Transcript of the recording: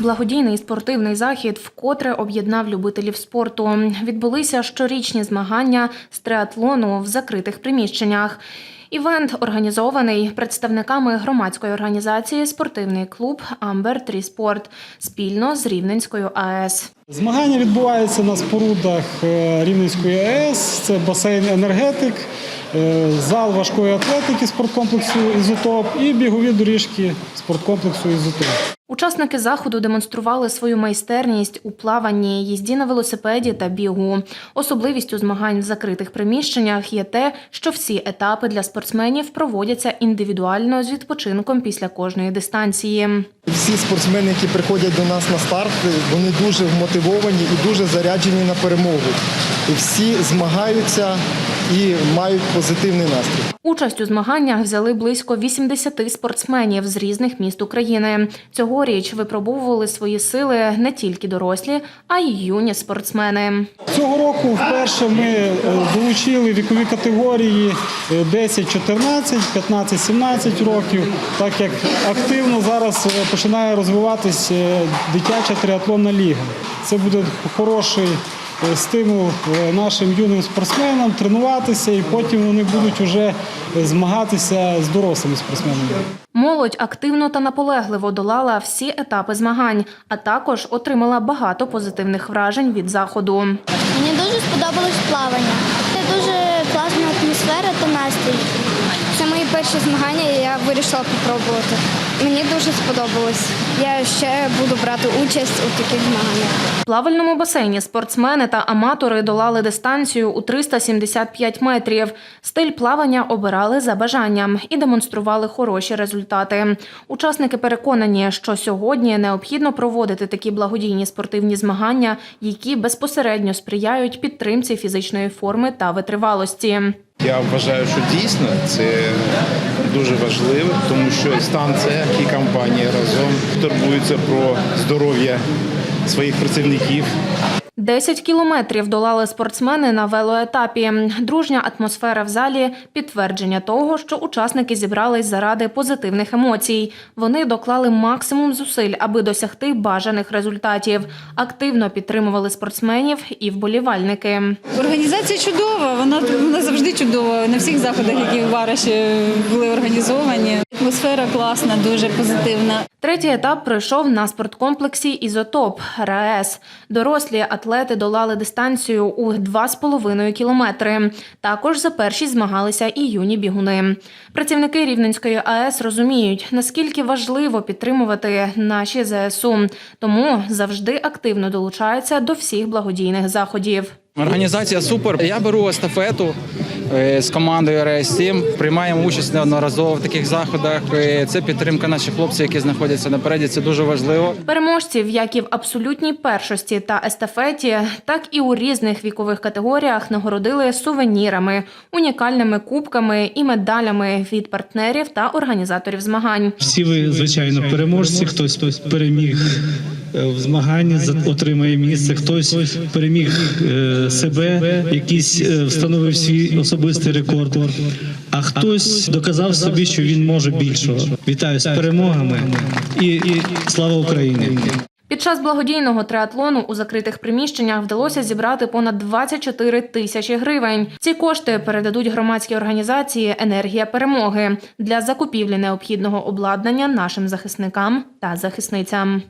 Благодійний спортивний захід вкотре об'єднав любителів спорту. Відбулися щорічні змагання з триатлону в закритих приміщеннях. Івент організований представниками громадської організації Спортивний клуб Амбер Тріспорт спільно з Рівненською АЕС. Змагання відбуваються на спорудах е, Рівненської АЕС. Це басейн енергетик, е, зал важкої атлетики спорткомплексу Ізотоп і бігові доріжки спорткомплексу Ізотоп. Учасники заходу демонстрували свою майстерність у плаванні, їзді на велосипеді та бігу. Особливістю змагань в закритих приміщеннях є те, що всі етапи для спортсменів проводяться індивідуально з відпочинком після кожної дистанції. Всі спортсмени, які приходять до нас на старт, вони дуже вмотивовані і дуже заряджені на перемогу. І всі змагаються і мають позитивний настрій. Участь у змаганнях взяли близько 80 спортсменів з різних міст України. Цьогоріч випробовували свої сили не тільки дорослі, а й юні спортсмени. Цього року вперше ми е, долучили вікові категорії е, 10-14, 15-17 років, так як активно зараз е, починає розвиватись е, дитяча триатлонна ліга. Це буде хороший стимул е, нашим юним спортсменам тренуватися, і потім вони будуть вже змагатися з дорослими спортсменами. Молодь активно та наполегливо долала всі етапи змагань, а також отримала багато позитивних вражень від заходу. Мені дуже сподобалось плавання. Це дуже класна атмосфера та настрій. Мої перші змагання, і я вирішила спробувати. Мені дуже сподобалось. Я ще буду брати участь у таких змаганнях. В плавальному басейні спортсмени та аматори долали дистанцію у 375 метрів. Стиль плавання обирали за бажанням і демонстрували хороші результати. Учасники переконані, що сьогодні необхідно проводити такі благодійні спортивні змагання, які безпосередньо сприяють підтримці фізичної форми та витривалості. Я вважаю, що дійсно це дуже важливо, тому що станція і компанія разом турбуються про здоров'я своїх працівників. 10 кілометрів долали спортсмени на велоетапі. Дружня атмосфера в залі підтвердження того, що учасники зібрались заради позитивних емоцій. Вони доклали максимум зусиль, аби досягти бажаних результатів. Активно підтримували спортсменів і вболівальники. Організація чудова, вона, вона завжди чудова. На всіх заходах, які в Вараші були організовані. Атмосфера класна, дуже позитивна. Третій етап пройшов на спорткомплексі Ізотоп РаЕС. Дорослі атлети долали дистанцію у 2,5 кілометри. Також за першість змагалися і юні бігуни. Працівники Рівненської АЕС розуміють, наскільки важливо підтримувати наші ЗСУ, тому завжди активно долучаються до всіх благодійних заходів. Організація супер. Я беру естафету з командою РС 7 Приймаємо участь неодноразово в таких заходах. Е, Це підтримка наших хлопців, які знаходяться напереді. Це дуже важливо. Переможців як і в абсолютній першості та естафеті, так і у різних вікових категоріях нагородили сувенірами, унікальними кубками і медалями від партнерів та організаторів змагань. Всі ви, звичайно, переможці. Хтось переміг е, в змаганні, за- отримає місце, хтось переміг е, себе, якийсь е, встановив свій особистий рекорд. А хтось доказав собі, що він може більшого. Вітаю з перемогами і, і слава Україні! Під час благодійного триатлону у закритих приміщеннях вдалося зібрати понад 24 тисячі гривень. Ці кошти передадуть громадській організації Енергія перемоги для закупівлі необхідного обладнання нашим захисникам та захисницям.